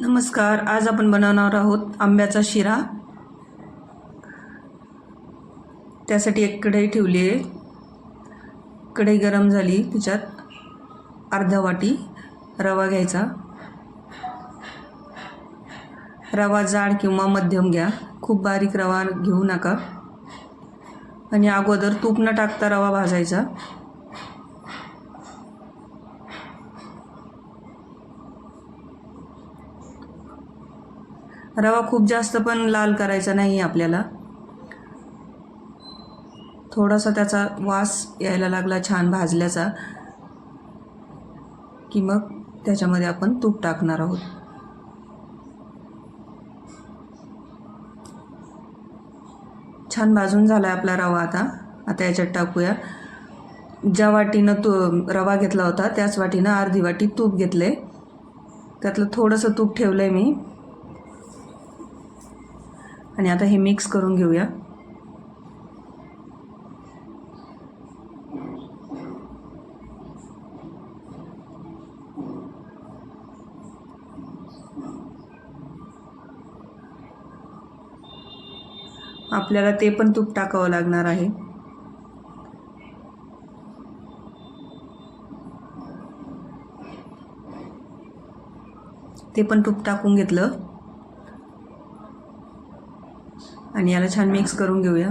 नमस्कार आज आपण बनवणार आहोत आंब्याचा शिरा. त्यासाठी एक कढई ठेवली आहे. कढई गरम झाली तिच्यात अर्धा वाटी रवा घ्यायचा. रवा जाड किंवा मध्यम घ्या. खूप बारीक रवा घेऊ नका. आणि अगोदर तूप न टाकता रवा भाजायचा. रवा खूप जास्त पण लाल करायचा नाही आपल्याला. थोडासा त्याचा वास यायला लागला छान भाजल्याचा की मग त्याच्यामध्ये आपण तूप टाकणार आहोत. छान भाजून झाला आहे आपला रवा आता. आता याच्यात टाकूया. ज्या वाटीनं तू रवा घेतला होता त्याच वाटीनं अर्धी वाटी तूप घेतले त्यातलं थोडंसं तूप ठेवलं आहे मी. आणि आता हे मिक्स करून घेऊया. आपल्याला ते पण तूप टाकावं लागणार आहे. ते पण तूप टाकून घेतलं. आणि याला छान मिक्स करून घेऊया.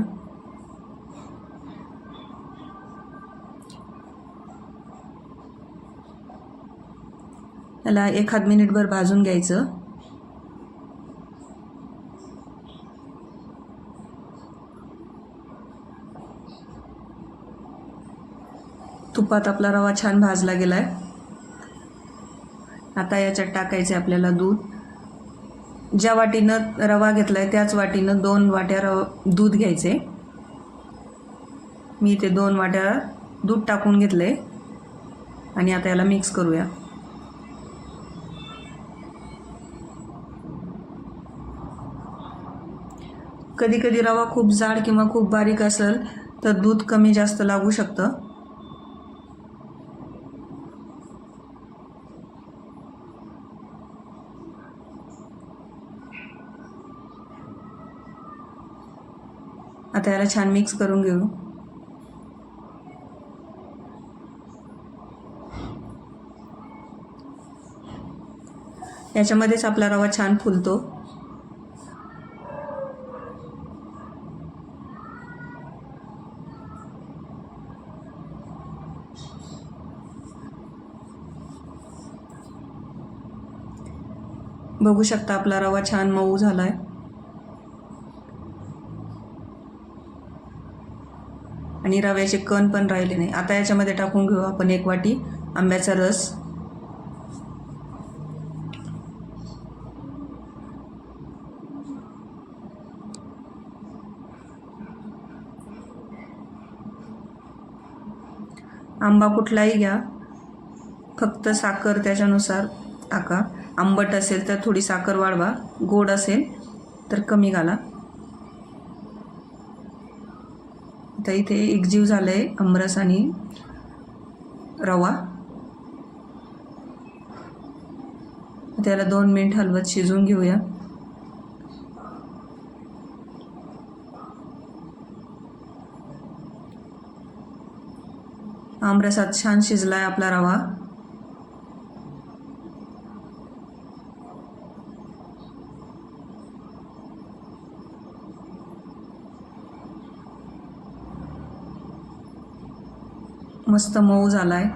याला एखाद मिनिटभर भाजून घ्यायचं. तुपात आपला रवा छान भाजला गेला आहे आता याच्यात टाकायचे आपल्याला दूध. ज्या वाटीनं रवा घेतला आहे त्याच वाटीनं दोन वाट्या रव दूध घ्यायचे मी ते दोन वाट्या दूध टाकून घेतलं आहे आणि आता याला मिक्स करूया. कधी कधी रवा खूप जाड किंवा खूप बारीक असेल तर दूध कमी जास्त लागू शकतं. आता याला छान मिक्स करून घेऊ. याच्यामध्येच आपला रवा छान फुलतो. बघू शकता आपला रवा छान मऊ झाला आहे आणि रव्याचे कण पण राहिले नाही. आता याच्यामध्ये टाकून घेऊ आपण एक वाटी आंब्याचा रस. आंबा कुठलाही घ्या. फक्त साखर त्याच्यानुसार टाका. आंबट असेल तर थोडी साखर वाढवा. गोड असेल तर कमी घाला. तर इथे एकजीव झालं आहे अमरस आणि रवा. त्याला दोन मिनिट हलवत शिजवून घेऊया. आमरसात छान शिजलाय आपला रवा. मस्त मऊ झाला आहे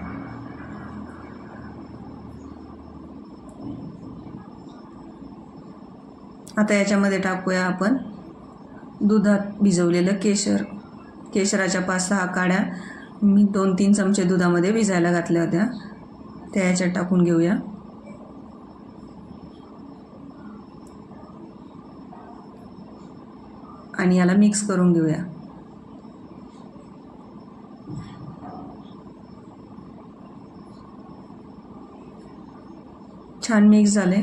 आता याच्यामध्ये टाकूया आपण दुधात भिजवलेलं केशर. केशराच्या पाच सहा काड्या मी दोन तीन चमचे दुधामध्ये भिजायला घातल्या होत्या. त्या याच्यात टाकून घेऊया. आणि याला मिक्स करून घेऊया. छान मिक्स झाले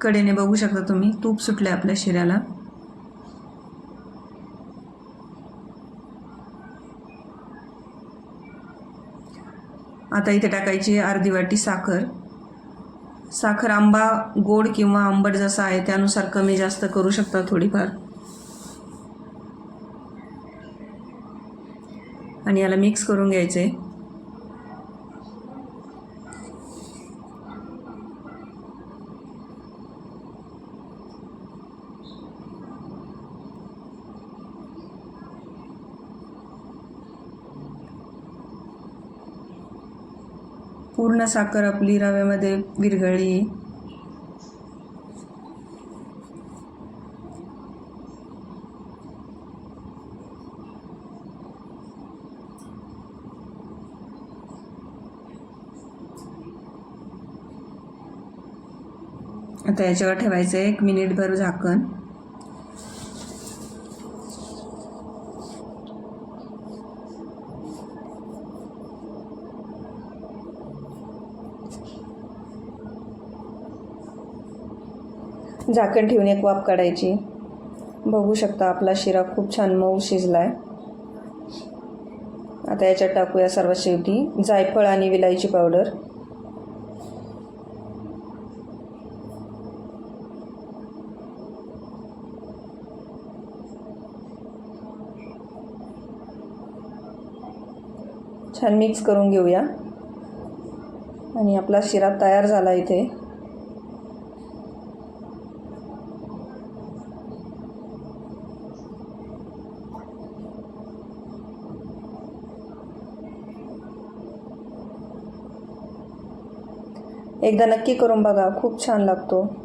कडेने बघू शकता तुम्ही. तूप सुटले आपल्या शिऱ्याला. आता इथे टाकायची अर्धी वाटी साखर. साखर आंबा गोड किंवा आंबट जसा आहे त्यानुसार कमी जास्त करू शकता थोडीफार. आणि याला मिक्स करून घ्यायचे. पूर्ण साखर आपली रव्यामध्ये विरघळली. आता याच्यावर ठेवायचं आहे. एक मिनिटभर झाकण. झाकण ठेवून एक वाफ काढायची. बघू शकता आपला शिरा खूप छान मऊ शिजला आहे आता याच्यात टाकूया सर्वात शेवटी जायफळ आणि विलायची पावडर. छान मिक्स करून घेऊया. आणि आपला शिरा तयार झाला इथे. एकदा नक्की करून बघा खूप छान लागतो.